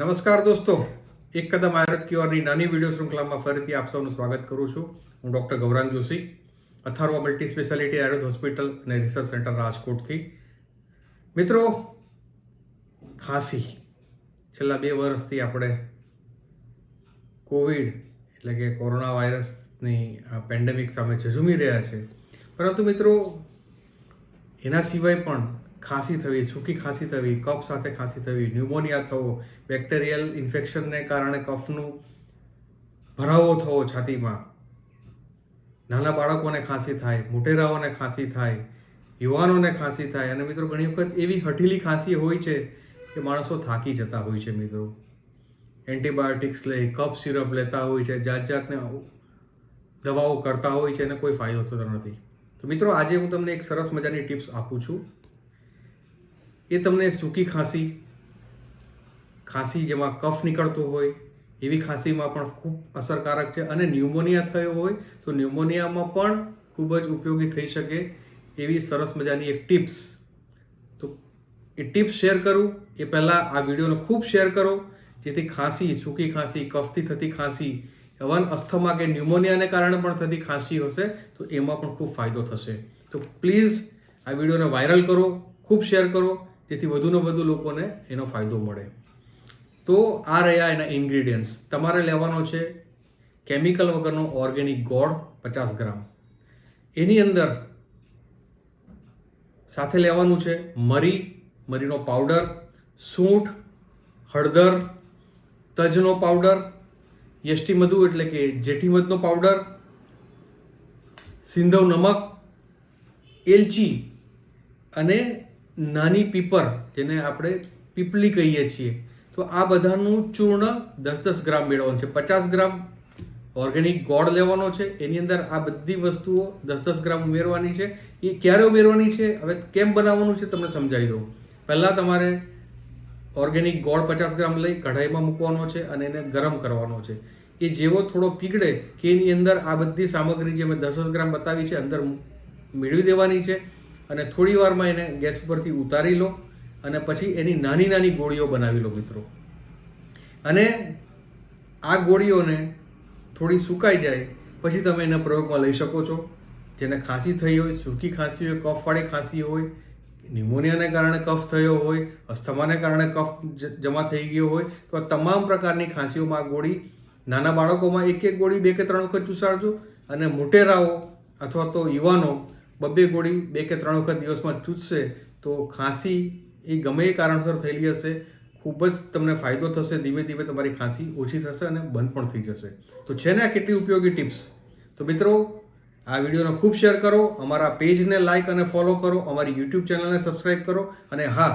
નમસ્કાર દોસ્તો. એક કદમ આયુર્વેદ ક્યોરની નાની વીડિયો શૃંખલામાં ફરીથી આપ સૌનું સ્વાગત કરું છું. હું doctor Gaurang Joshi Atharva multi speciality Ayurved hospital અને રિસર્ચ સેન્ટર રાજકોટથી. મિત્રો, ખાંસી. છેલ્લા બે વર્ષથી આપણે કોવિડ એટલે કે કોરોના વાયરસની આ પેન્ડેમિક સામે ઝઝુમી રહ્યા છે. પરંતુ મિત્રો, એના સિવાય પણ ખાંસી થવી, સૂકી ખાંસી થવી, કફ સાથે ખાંસી થવી, ન્યુમોનિયા થવો, બેક્ટેરિયલ ઇન્ફેક્શનને કારણે કફનું ભરાવો થવો છાતીમાં. નાના બાળકોને ખાંસી થાય, મોટેરાઓને ખાંસી થાય, યુવાનોને ખાંસી થાય. અને મિત્રો, ઘણી વખત એવી હઠીલી ખાંસી હોય છે કે માણસો થાકી જતા હોય છે મિત્રો. એન્ટીબાયોટિક્સ લઈ, કફ સિરપ લેતા હોય છે જાત જાતને દવાઓ કરતા હોય છે અને કોઈ ફાયદો થતો નથી. તો મિત્રો, આજે હું તમને એક સરસ મજાની ટિપ્સ આપું છું. એ તમને સૂકી ખાંસી ખાંસી જેમાં કફ નીકળતો હોય, એવી ખાંસીમાં પણ ખૂબ અસરકારક છે અને ન્યુમોનિયા થયો હોય તો ન્યુમોનિયામાં પણ ખૂબ જ ઉપયોગી થઈ શકે એવી સરસ મજાની એક ટિપ્સ. તો એ ટિપ્સ શેર કરું. એ પહેલાં આ વિડીયોને ખૂબ શેર કરો. જેથી ખાંસી, સૂકી ખાંસી, કફથી થતી ખાંસી હવન અસ્થમા કે ન્યુમોનિયાને કારણે પણ થતી ખાંસી હશે તો એમાં પણ ખૂબ ફાયદો થશે. તો પ્લીઝ આ વિડીયોને વાયરલ કરો, ખૂબ શેર કરો. જેથી વધુને વધુ લોકોને એનો ફાયદો મળે. તો આ રહ્યા એના ઇન્ગ્રીડિયન્ટ્સ તમારે લેવાનો છે કેમિકલ વગરનો ઓર્ગેનિક ગોળ પચાસ ગ્રામ. એની અંદર સાથે લેવાનું છે મરી, મરીનો પાવડર સૂંઠ, હળદર, તજનો પાવડર યષ્ટી મધુ એટલે કે જેઠી મધનો પાવડર સિંધવ નમક, એલચી અને નાની પીપર, જેને આપણે પીપલી કહીએ છીએ, તો આ બધાનું ચૂર્ણ દસ દસ ગ્રામ મેળવવાનું છે. પચાસ ગ્રામ ઓર્ગેનિક ગોળ લેવાનો છે. એની અંદર આ બધી વસ્તુઓ દસ દસ ગ્રામ ઉમેરવાની છે. એ ક્યારે ઉમેરવાની છે? હવે કેમ બનાવવાનું છે તમને સમજાવી દઉં. પહેલાં તમારે ઓર્ગેનિક ગોળ પચાસ ગ્રામ લઈ કઢાઈમાં મૂકવાનો છે અને એને ગરમ કરવાનો છે. એ જેવો થોડો પીગળે કે એની અંદર આ બધી સામગ્રી જે મેં દસ ગ્રામ બતાવી છે, અંદર મેળવી દેવાની છે. અને થોડી વારમાં એને ગેસ ઉપરથી ઉતારી લો અને પછી એની નાની નાની ગોળીઓ બનાવી લો મિત્રો. અને આ ગોળીઓને થોડી સુકાઈ જાય પછી તમે એના પ્રયોગમાં લઈ શકો છો. જેને ખાંસી થઈ હોય, સૂકી ખાંસી હોય, કફવાળી ખાંસી હોય, ન્યુમોનિયાને કારણે કફ થયો હોય, અસ્થમાને કારણે કફ જમા થઈ ગયો હોય, તો આ તમામ પ્રકારની ખાંસીઓમાં આ ગોળી નાના બાળકોમાં એક એક ગોળી બે કે ત્રણ વખત ચૂસાડજો. અને મોટેરાઓ અથવા તો યુવાનો બબ્બે ગોળી બે કે ત્રણ વખત દિવસમાં ચૂસશે તો ખાંસી એ ગમે એ કારણસર થયેલી હશે, ખૂબ જ તમને ફાયદો થશે, ધીમે ધીમે તમારી ખાંસી ઓછી થશે અને બંધ પણ થઈ જશે. તો છે ને આ કેટલી ઉપયોગી ટિપ્સ? તો મિત્રો, આ વિડીયોને ખૂબ શેર કરો, અમારા પેજને લાઇક અને ફોલો કરો, અમારી યુટ્યુબ ચેનલને સબસ્ક્રાઇબ કરો, અને હા,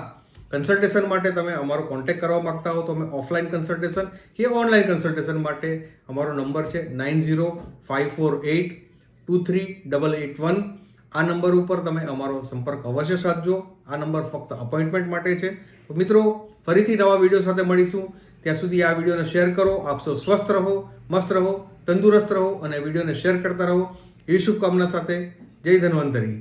કન્સલ્ટેશન માટે તમે અમારો કોન્ટેક્ટ કરવા માગતા હો તો અમે ઓફલાઈન કન્સલ્ટેશન કે ઓનલાઈન કન્સલ્ટેશન માટે અમારો નંબર છે nine zero five four eight two three double eight one આ નંબર ઉપર તમે અમારો સંપર્ક અવશ્ય સાધજો આ નંબર ફક્ત અપોઇન્ટમેન્ટ માટે છે. તો મિત્રો, ફરીથી નવા વીડિયો સાથે મળીશું. ત્યાં સુધી આ વિડીયોને શેર કરો. આપ સૌ સ્વસ્થ રહો, મસ્ત રહો, તંદુરસ્ત રહો અને વિડીયોને શેર કરતા રહો. એવી શુભકામના સાથે. જય ધન્વંતરી.